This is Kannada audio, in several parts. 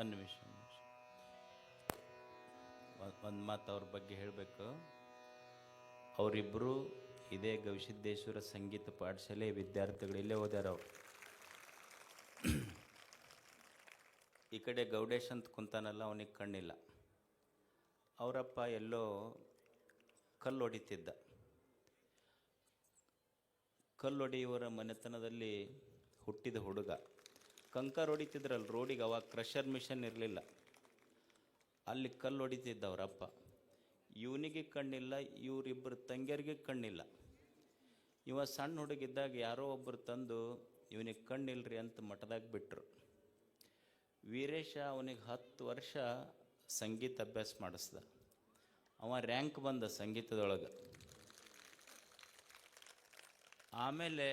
ಒಂದು ನಿಮಿಷ, ಒಂದು ಮಾತು ಅವ್ರ ಬಗ್ಗೆ ಹೇಳಬೇಕು. ಅವರಿಬ್ಬರು ಇದೇ ಗವಿಸಿದ್ದೇಶ್ವರ ಸಂಗೀತ ಪಾಠಶಾಲೆ ವಿದ್ಯಾರ್ಥಿಗಳು ಇಲ್ಲೇ ಓದ್ಯಾರ ಅವ್ರು. ಈ ಕಡೆ ಗೌಡೇಶ್ ಅಂತ ಕುಂತಾನಲ್ಲ, ಅವನಿಗೆ ಕಣ್ಣಿಲ್ಲ. ಅವರಪ್ಪ ಎಲ್ಲೋ ಕಲ್ಲು ಹೊಡಿತಿದ್ದ. ಕಲ್ಲು ಹೊಡೆಯುವರ ಮನೆತನದಲ್ಲಿ ಹುಟ್ಟಿದ ಹುಡುಗ. ಕಂಕರ್ ಹೊಡಿತಿದ್ರಲ್ಲ, ರೋಡಿಗೆ ಅವಾಗ ಕ್ರಷರ್ ಮಿಷನ್ ಇರಲಿಲ್ಲ. ಅಲ್ಲಿ ಕಲ್ಲು ಹೊಡಿತಿದ್ದ ಅವರಪ್ಪ ಇವನಿಗೆ ಕಣ್ಣಿಲ್ಲ ಇವರಿಬ್ಬರು ತಂಗಿಯರಿಗೆ ಕಣ್ಣಿಲ್ಲ. ಇವ ಸಣ್ಣ ಹುಡುಗಿದ್ದಾಗ ಯಾರೋ ಒಬ್ಬರು ತಂದು ಇವನಿಗೆ ಕಣ್ಣಿಲ್ರಿ ಅಂತ ಮಠದಾಗ ಬಿಟ್ಟರು ವೀರೇಶ ಅವನಿಗೆ ಹತ್ತು ವರ್ಷ ಸಂಗೀತ ಅಭ್ಯಾಸ ಮಾಡಿಸ್ದ. ಅವ ರ್ಯಾಂಕ್ ಬಂದ ಸಂಗೀತದೊಳಗೆ. ಆಮೇಲೆ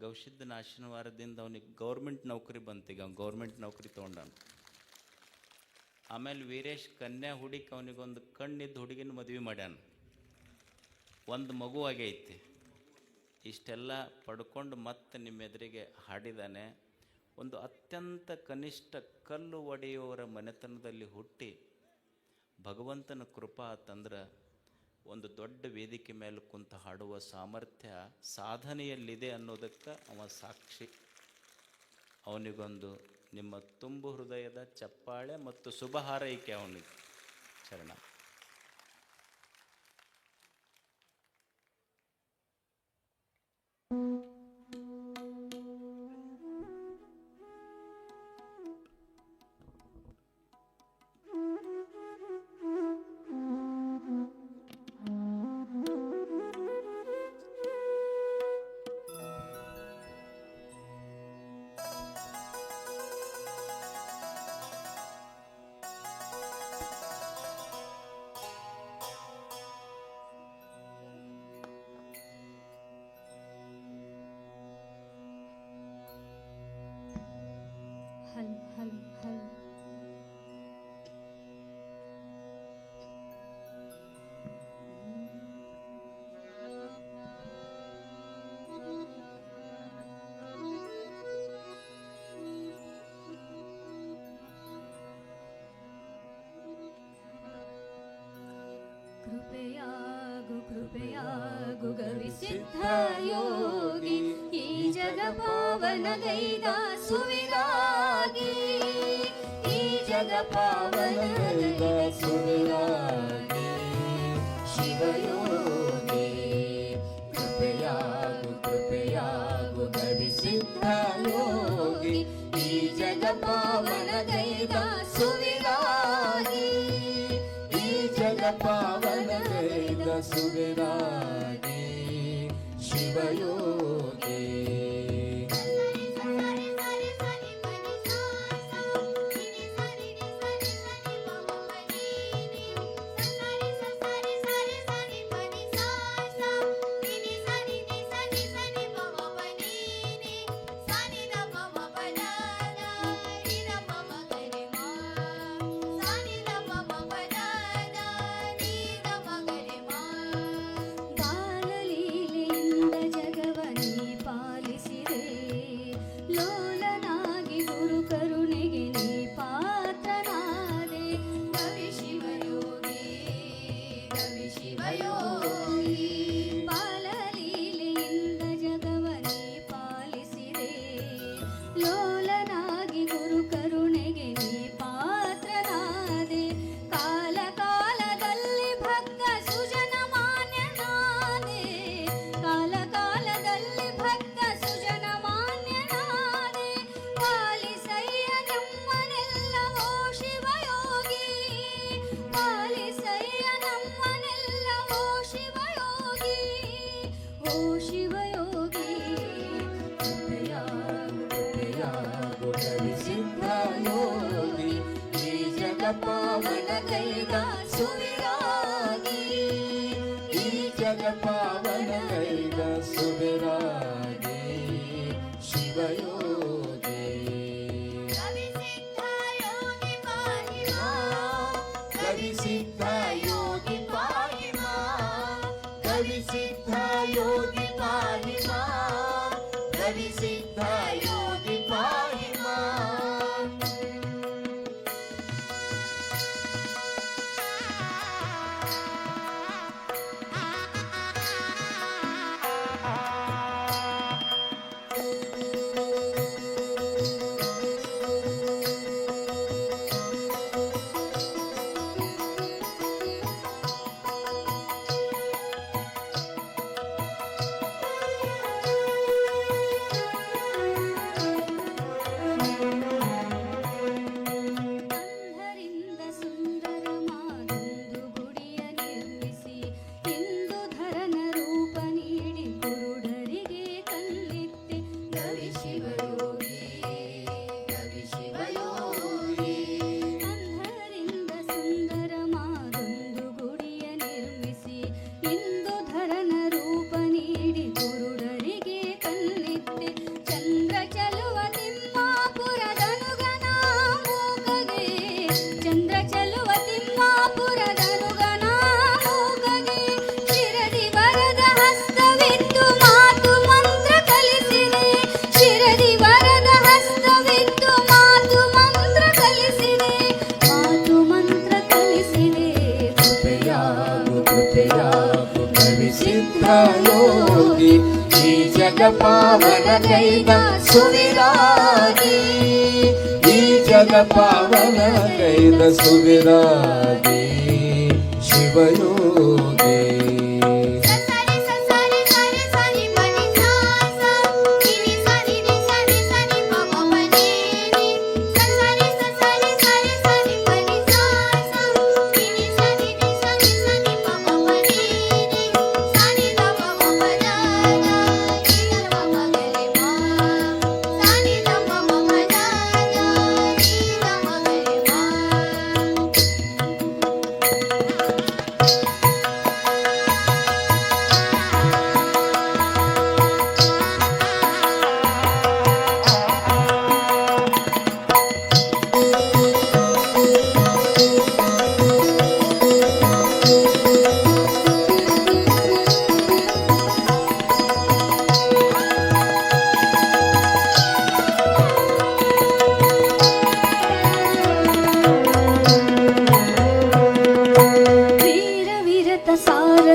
ಗೌಶಿದ್ದನ ಆಶೀರ್ವಾದದಿಂದ ಅವನಿಗೆ ಗೌರ್ಮೆಂಟ್ ನೌಕರಿ ಬಂತೀಗ ಅವ್ನು ಗೌರ್ಮೆಂಟ್ ನೌಕರಿ ತೊಗೊಂಡಾನ ಆಮೇಲೆ ವೀರೇಶ್ ಕನ್ಯಾ ಹುಡುಕಿ ಅವನಿಗೊಂದು ಕಣ್ಣಿದ್ದ ಹುಡುಗಿನ ಮದುವೆ ಮಾಡ್ಯಾನ. ಒಂದು ಮಗು ಆಗೈತಿ. ಇಷ್ಟೆಲ್ಲ ಪಡ್ಕೊಂಡು ಮತ್ತೆ ನಿಮ್ಮ ಎದುರಿಗೆ ಹಾಡಿದಾನೆ. ಒಂದು ಅತ್ಯಂತ ಕನಿಷ್ಠ ಕಲ್ಲು ಒಡೆಯುವವರ ಮನೆತನದಲ್ಲಿ ಹುಟ್ಟಿ ಭಗವಂತನ ಕೃಪಾ ಅಂತಂದ್ರೆ ಒಂದು ದೊಡ್ಡ ವೇದಿಕೆ ಮೇಲೆ ಕುಂತು ಹಾಡುವ ಸಾಮರ್ಥ್ಯ ಸಾಧನೆಯಲ್ಲಿದೆ ಅನ್ನೋದಕ್ಕೆ ಅವ ಸಾಕ್ಷಿ. ಅವನಿಗೊಂದು ನಿಮ್ಮ ತುಂಬು ಹೃದಯದ ಚಪ್ಪಾಳೆ ಮತ್ತು ಶುಭ ಹಾರೈಕೆ ಅವನಿಗೆ. ಚರಣ ಹಲ್ ಪಾವನಗೈದ ಸುವಿರಾಗಿ ಈ ಜಗ ಪಾವನಗೈದ ಸುವಿರಾಗಿ ಶಿವಯೋಗಿ ಕೃಪೆಯಾಗು ಕೃಪೆಯಾಗು ಗವಿಸಿದ್ಧ ಯೋಗಿ ಈ ಜಗ ಪಾವನಗೈದ ಸುವಿರಾಗಿ ಈ ಜಗ ಪಾವನಗೈದ ಸುವಿರಾಗಿ ಶಿವಯೋಗಿ ಪಾವನ ಕೈಗ ಸುವಿರಾಗಿ ಈ ಜಗ ಪಾವನ ಕೈಗ ಸುವಿರಾಗಿ ಶಿವಯೋಗಿ ಕವಿ ಸಿದ್ಧ ಯೋಗಿ ಪಾಹಿ ಕವಿ ಸಿದ್ಧ ಯೋಗಿ ಪಾಹಿ ಕವಿ ಸಿದ್ಧ జగపావనకైన సువిరాగి. ఈ జగపావనకైన సువిరాగి. శివయో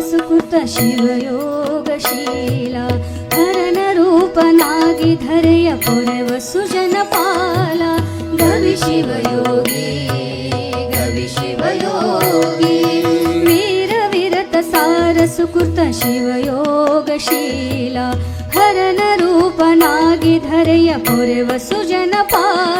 सुकृत शिवयोगशीला हरण धरय पूरवसुजनपाला गवि शिवयोगी गवि शिवयोगी। वीरविरतसारसुकृत शिवयोगशीला हरणरूपनागि धरय पूर्व व सुजनपाला।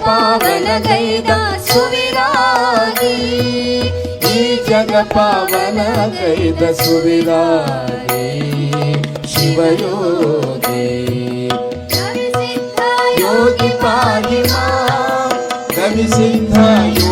पावन गी दसु विग पावन गे दसु विार शिवयो देतिपादि कविसिंह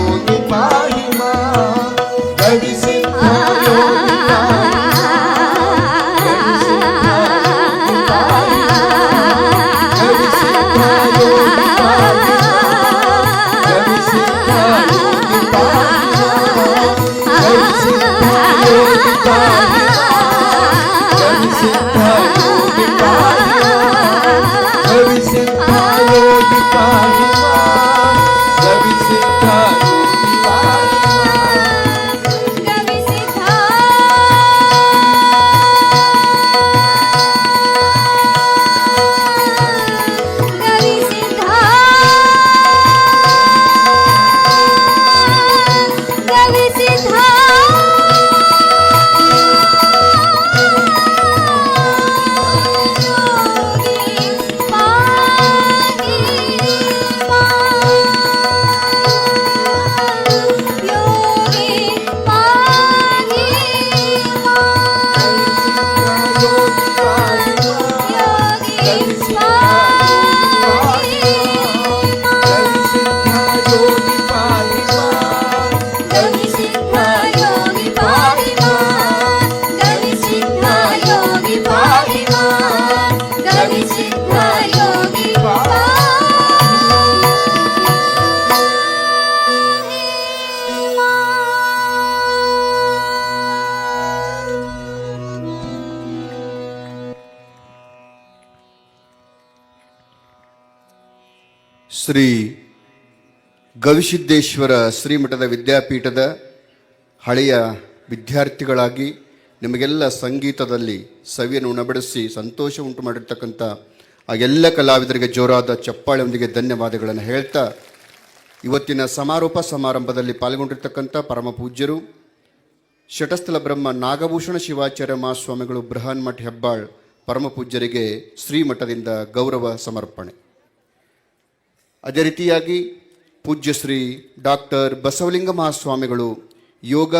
ಶ್ರೀ ಗವಿಸಿದ್ದೇಶ್ವರ ಶ್ರೀಮಠದ ವಿದ್ಯಾಪೀಠದ ಹಳೆಯ ವಿದ್ಯಾರ್ಥಿಗಳಾಗಿ ನಿಮಗೆಲ್ಲ ಸಂಗೀತದಲ್ಲಿ ಸವಿಯನ್ನು ಉಣಬಡಿಸಿ ಸಂತೋಷ ಉಂಟು ಮಾಡಿರ್ತಕ್ಕಂಥ ಆ ಎಲ್ಲ ಕಲಾವಿದರಿಗೆ ಜೋರಾದ ಚಪ್ಪಾಳೆಯೊಂದಿಗೆ ಧನ್ಯವಾದಗಳನ್ನು ಹೇಳ್ತಾ ಇವತ್ತಿನ ಸಮಾರೋಪ ಸಮಾರಂಭದಲ್ಲಿ ಪಾಲ್ಗೊಂಡಿರ್ತಕ್ಕಂಥ ಪರಮ ಪೂಜ್ಯರು ಶಟಸ್ಥಲ ಬ್ರಹ್ಮ ನಾಗಭೂಷಣ ಶಿವಾಚಾರ್ಯ ಮಹಾಸ್ವಾಮಿಗಳು ಬೃಹನ್ಮಠ ಹೆಬ್ಬಾಳ್ ಪರಮ ಪೂಜ್ಯರಿಗೆ ಶ್ರೀಮಠದಿಂದ ಗೌರವ ಸಮರ್ಪಣೆ. ಅದೇ ರೀತಿಯಾಗಿ ಪೂಜ್ಯ ಶ್ರೀ ಡಾಕ್ಟರ್ ಬಸವಲಿಂಗ ಮಹಾಸ್ವಾಮಿಗಳು ಯೋಗ